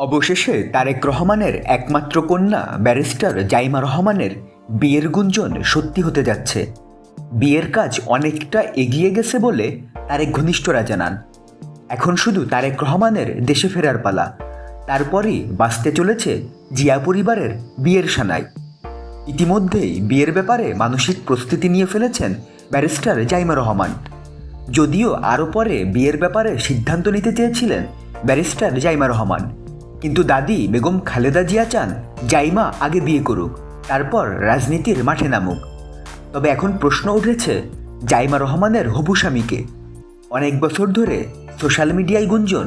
অবশেষে তারেক রহমানের একমাত্র কন্যা ব্যারিস্টার জাইমা রহমানের বিয়ের গুঞ্জন সত্যি হতে যাচ্ছে। বিয়ের কাজ অনেকটা এগিয়ে গেছে বলে তারেক ঘনিষ্ঠরা জানান। এখন শুধু তারেক রহমানের দেশে ফেরার পালা। তারপরই বাঁচতে চলেছে জিয়া পরিবারের বিয়ের সানাই। ইতিমধ্যেই বিয়ের ব্যাপারে মানসিক প্রস্তুতি নিয়ে ফেলেছেন ব্যারিস্টার জাইমা রহমান। যদিও আরও পরে বিয়ের ব্যাপারে সিদ্ধান্ত নিতে চেয়েছিলেন ব্যারিস্টার জাইমা রহমান। কিন্তু দাদি বেগম খালেদা জিয়া চান জাইমা আগে বিয়ে করুক, তারপর রাজনীতির মাঠে নামুক। তবে এখন প্রশ্ন উঠেছে জাইমা রহমানের হবু স্বামীকে। অনেক বছর ধরে সোশ্যাল মিডিয়ায় গুঞ্জন,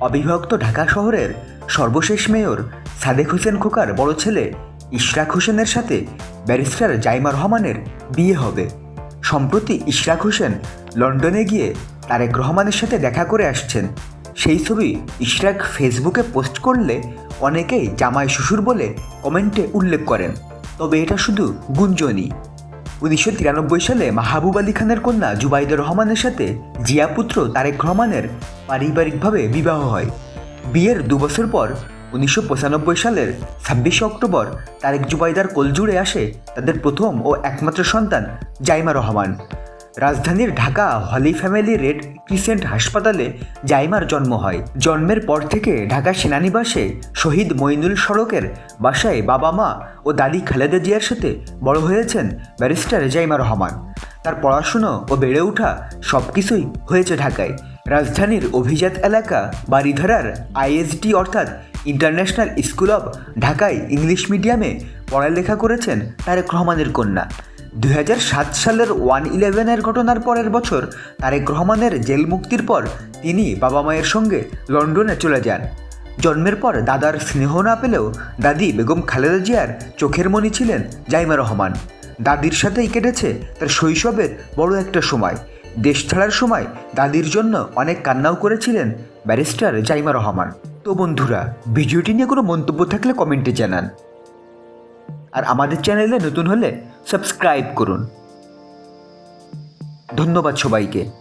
অবিভক্ত ঢাকা শহরের সর্বশেষ মেয়র সাদেক হোসেন খোকার বড় ছেলে ইশরাক হোসেনের সাথে ব্যারিস্টার জাইমা রহমানের বিয়ে হবে। সম্প্রতি ইশরাক হোসেন লন্ডনে গিয়ে তারেক রহমানের সাথে দেখা করে আসছেন। সেই ছবি ইশরাক ফেসবুকে পোস্ট করলে অনেকেই জামাই শ্বশুর বলে কমেন্টে উল্লেখ করেন। তবে এটা শুধু গুঞ্জনই। উনিশশো তিরানব্বই সালে মাহবুব আলী খানের কন্যা জুবাইদুর রহমানের সাথে জিয়া পুত্র তারেক রহমানের পারিবারিকভাবে বিবাহ হয়। বিয়ের দুবছর পর উনিশশো পঁচানব্বই সালের ছাব্বিশে অক্টোবর তারেক জুবাইদার কোলজুড়ে আসে তাদের প্রথম ও একমাত্র সন্তান জাইমা রহমান। রাজধানীর Dhaka holy family red crescent হাসপাতালে জাইমার জন্ম হয়। জন্মের পর থেকে ঢাকা সেনানিবাসে শহীদ মইনুল সড়কের বাসায় বাবা মা ও দাদি খালেদা জিয়ার সাথে বড় হয়েছেন ব্যারিস্টার জাইমা রহমান। তার পড়াশুনো ও বেড়ে ওঠা সব কিছুই হয়েছে ঢাকায়। রাজধানীর অভিজাত এলাকা বাড়িধারার আইএসডি অর্থাৎ ইন্টারন্যাশনাল স্কুল অব ঢাকায় ইংলিশ মিডিয়ামে পড়ালেখা করেছেন তারেক রহমানের কন্যা। দুই হাজার সাত সালের ওয়ান ইলেভেনের ঘটনার পরের বছর তারেক রহমানের জেল মুক্তির পর তিনি বাবা মায়ের সঙ্গে লন্ডনে চলে যান। জন্মের পর দাদার স্নেহ না পেলেও দাদি বেগম খালেদা জিয়ার চোখের মণি ছিলেন জাইমা রহমান। দাদির সাথেই কেটেছে তার শৈশবের বড় একটা সময়। দেশ ছাড়ার সময় দাদির জন্য অনেক কান্নাও করেছিলেন ব্যারিস্টার জাইমা রহমান। তো বন্ধুরা, ভিডিওটি নিয়ে কোনো মন্তব্য থাকলে কমেন্টে জানান। আর আমাদের চ্যানেলে নতুন হলে সাবস্ক্রাইব করুন। ধন্যবাদ সবাইকে।